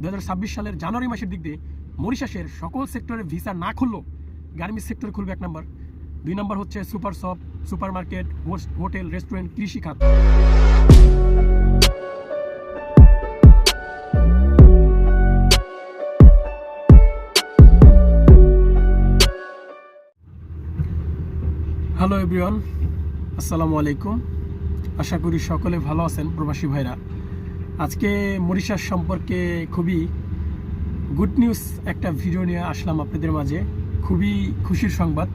দুই হাজার ছাব্বিশ সালের জানুয়ারি মাসের দিক দিয়ে মরিশাসের সকল সেক্টরে ভিসা না খুললো গার্মেন্টস সেক্টর খুলবে এক নম্বর। দুই নম্বর হচ্ছে super shop super market hotel, restaurant, কৃষি খাত। হ্যালো এভরিওয়ান, আসসালামু আলাইকুম। আশা করি সকলে ভালো আছেন প্রবাসী ভাইরা। আজকে মরিশাস সম্পর্কে খুবই গুড নিউজ একটা ভিডিও নিয়ে আসলাম আপনাদের মাঝে। খুবই খুশির সংবাদ।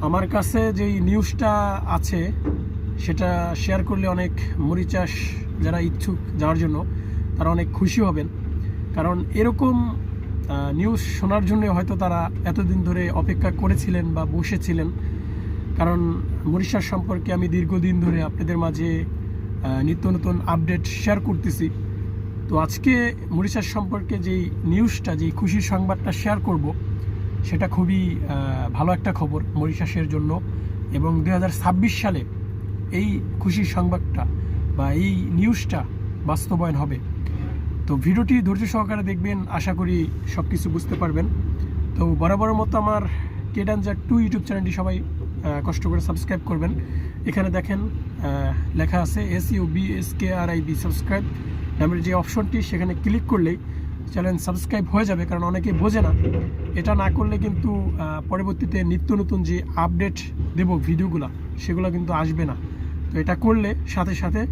আমার কাছে যেই নিউজটা আছে, সেটা শেয়ার করলে অনেক মরিচাষ যারা ইচ্ছুক যাওয়ার জন্য, তারা অনেক খুশি হবেন। কারণ এরকম নিউজ শোনার জন্য হয়তো তারা এতদিন ধরে অপেক্ষা করেছিলেন বা বসেছিলেন। কারণ মরিশাস সম্পর্কে আমি দীর্ঘদিন ধরে আপনাদের মাঝে নিত্য নতুন আপডেট শেয়ার করতেছি। তো আজকে মরিশাস সম্পর্কে যেই নিউজটা যেই খুশির সংবাদটা শেয়ার করব, সেটা খুবই ভালো একটা খবর মরিশাসের জন্য এবং দু হাজার ছাব্বিশ সালে এই খুশির সংবাদটা বা এই নিউজটা বাস্তবায়ন হবে। তো ভিডিওটি ধৈর্য সহকারে দেখবেন, আশা করি সব কিছু বুঝতে পারবেন। তো বরাবরের মতো আমার কেডানজার টু ইউটিউব চ্যানেলটি সবাই কষ্ট করে সাবস্ক্রাইব করবেন। এখানে দেখেন লেখা আছে S U B S K R I B subscribe নামের যে অপশনটি, সেখানে ক্লিক করলেই চ্যানেল সাবস্ক্রাইব হয়ে যাবে, কারণ অনেকে বোঝে না। এটা না করলে কিন্তু পরবর্তীতে নিত্য নতুন যে আপডেট দেব ভিডিওগুলো, সেগুলো কিন্তু আসবে না। তো এটা করলে সাথে সাথে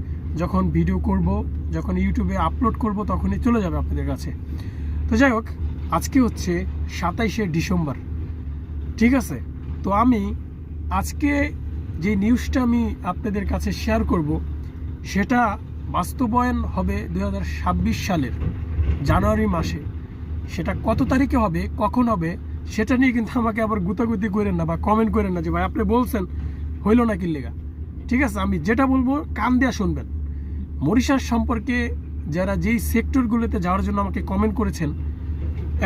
যখন ভিডিও করব, যখন ইউটিউবে আপলোড করব, তখনই চলে যাবে আপনাদের কাছে। তো যাই হোক, আজকে হচ্ছে সাতাইশে ডিসেম্বর। ঠিক আছে? তো আমি আজকে যে নিউজটা আমি আপনাদের কাছে শেয়ার করব, সেটা বাস্তবায়ন হবে দু হাজার ছাব্বিশ সালের জানুয়ারি মাসে। সেটা কত তারিখে হবে, কখন হবে, সেটা নিয়ে কিন্তু আমাকে আবার গুতাগুতি করেন না বা কমেন্ট করেন না যে, ভাই, আপনি বলছেন, হইল না কি লেগা? ঠিক আছে, আমি যেটা বলব, কান দেয়া শুনবেন। মরিশাস সম্পর্কে যারা যেই সেক্টরগুলোতে যাওয়ার জন্য আমাকে কমেন্ট করেছেন,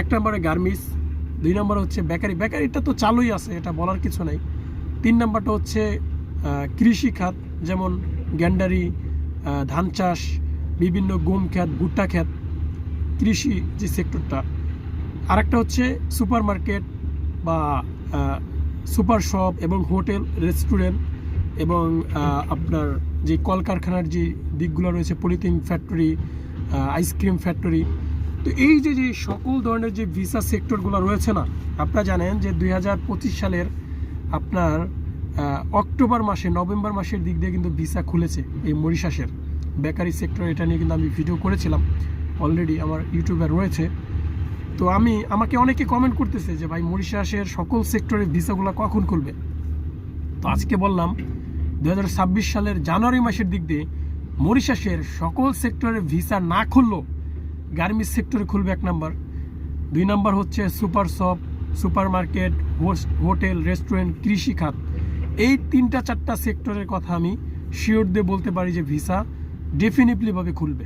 এক নম্বরে গার্মেন্টস দুই নম্বর হচ্ছে বেকারি বেকারিটা তো চালুই আছে, এটা বলার কিছু নাই। তিন নম্বরটা হচ্ছে কৃষি খাত, যেমন গ্যান্ডারি ধান চাষ, বিভিন্ন গম খ্যাত ভুট্টা খ্যাত কৃষি যে সেক্টরটা। আরেকটা হচ্ছে সুপার মার্কেট বা সুপার শপ এবং হোটেল, রেস্টুরেন্ট এবং আপনার যে কলকারখানার যে দিকগুলো রয়েছে, পলিথিন ফ্যাক্টরি আইসক্রিম ফ্যাক্টরি। তো এই যে যে সকল ধরনের যে ভিসা সেক্টরগুলো রয়েছে না, আপনারা জানেন যে দুই হাজার পঁচিশ সালের আপনার অক্টোবর মাসে, নভেম্বর মাসের দিক দিয়ে কিন্তু ভিসা খুলেছে এই মরিশাসের। বেকারি সেক্টর এটা নিয়ে কিন্তু আমি ভিডিও করেছিলাম। অলরেডি আমার ইউটিউবে রয়েছে। তো আমি, আমাকে অনেকে কমেন্ট করতেছে যে, ভাই, মরিশাসের সকল সেক্টরের ভিসাগুলো কখন খুলবে? তো আজকে বললাম দু হাজার ছাব্বিশ সালের জানুয়ারি মাসের দিক দিয়ে মরিশাসের সকল সেক্টরের ভিসা না খুললো গার্মেন্টস সেক্টরে খুলবে এক নাম্বার। দুই নাম্বার হচ্ছে super shop super market hotel, restaurant, কৃষি খাত। এই তিনটা চারটা সেক্টরের কথা আমি শিওর দিয়ে বলতে পারি যে ভিসা ডেফিনেটলিভাবে খুলবে।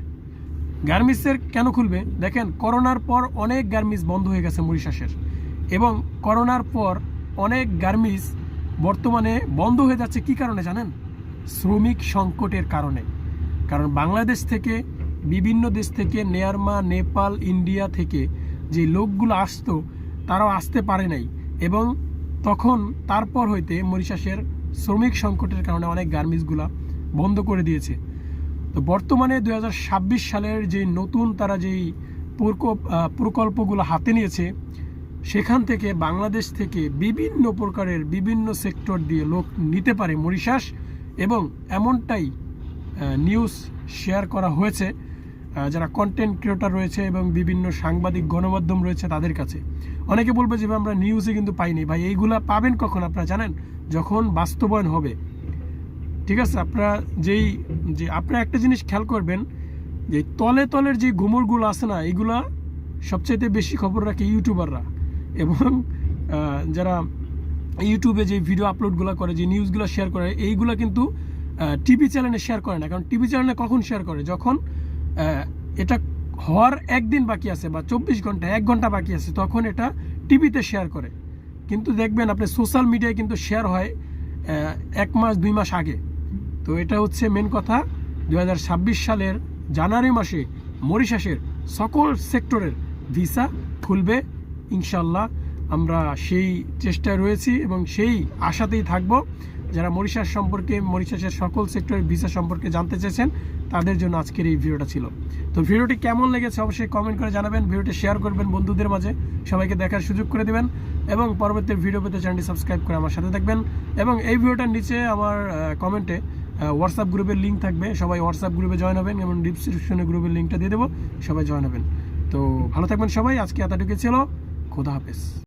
গার্মেন্টসের কেন খুলবে? দেখেন, করোনার পর অনেক গার্মেন্টস বন্ধ হয়ে গেছে মরিশাসের। এবং করোনার পর অনেক গার্মেন্টস বর্তমানে বন্ধ হয়ে যাচ্ছে কি কারণে জানেন? শ্রমিক সংকটের কারণে। কারণ বাংলাদেশ থেকে, বিভিন্ন দেশ থেকে নেয়ারমা নেপাল, ইন্ডিয়া থেকে যে লোকগুলো আসতো, তারাও আসতে পারে নাই। এবং তখন তারপর হইতে মরিশাসের শ্রমিক সংকটের কারণে অনেক গার্মেন্টসগুলা বন্ধ করে দিয়েছে। তো বর্তমানে দু হাজার ছাব্বিশ সালের যে নতুন তারা যেই প্রকল্প প্রকল্পগুলো হাতে নিয়েছে, সেখান থেকে বাংলাদেশ থেকে বিভিন্ন প্রকারের বিভিন্ন সেক্টর দিয়ে লোক নিতে পারে মরিশাস এবং এমনটাই নিউজ শেয়ার করা হয়েছে। যারা কন্টেন্ট ক্রিয়েটার রয়েছে এবং বিভিন্ন সাংবাদিক গণমাধ্যম রয়েছে তাদের কাছে। অনেকে বলবে যে আমরা নিউজে কিন্তু পাইনি। ভাই, এইগুলা পাবেন কখন? আপনারা জানেন? যখন বাস্তবায়ন হবে। ঠিক আছে? আপনারা যেই, যে আপনারা একটা জিনিস খেয়াল করবেন, যে তলে তলের যে গুমরগুলো আছে না, এগুলা সবচাইতে বেশি খবর রাখে ইউটিউবাররা। এবং যারা ইউটিউবে যে ভিডিও আপলোডগুলো করে, যে নিউজগুলো শেয়ার করে, এইগুলো কিন্তু টিভি চ্যানেলে শেয়ার করে না। কারণ টিভি চ্যানেলে কখন শেয়ার করে? যখন এটা হওয়ার একদিন বাকি আছে বা চব্বিশ ঘণ্টা, এক ঘণ্টা বাকি আছে, তখন এটা টিভিতে শেয়ার করে। কিন্তু দেখবেন আপনি সোশ্যাল মিডিয়ায় কিন্তু শেয়ার হয় এক মাস, দুই মাস আগে। তো এটা হচ্ছে মেন কথা। দু হাজার ছাব্বিশ সালের জানুয়ারি মাসে মরিশাসের সকল সেক্টরের ভিসা খুলবে। ইনশাল্লাহ আমরা সেই চেষ্টায় রয়েছি এবং সেই আশাতেই থাকব। যারা মরিশাস সম্পর্কে, মরিশাসের সকল সেক্টরের ভিসা সম্পর্কে জানতে চেয়েছেন, তাদের জন্য আজকের এই ভিডিওটা ছিল। তো ভিডিওটি কেমন লেগেছে অবশ্যই কমেন্ট করে জানাবেন, ভিডিওটি শেয়ার করবেন বন্ধুদের মাঝে, সবাইকে দেখার সুযোগ করে দেবেন এবং পরবর্তী ভিডিও পেতে চ্যানেলটি সাবস্ক্রাইব করে আমার সাথে থাকবেন এবং এই ভিডিওটার নিচে আমার কমেন্টে হোয়াটসঅ্যাপ গ্রুপের লিঙ্ক থাকবে, সবাই হোয়াটসঅ্যাপ গ্রুপে জয়েন হবেন এবং ডিসক্রিপশনে গ্রুপের লিঙ্কটা দিয়ে দেবো, সবাই জয়েন হবেন। তো ভালো থাকবেন সবাই, আজকে এতটুকু ছিল, খোদা হাফেজ।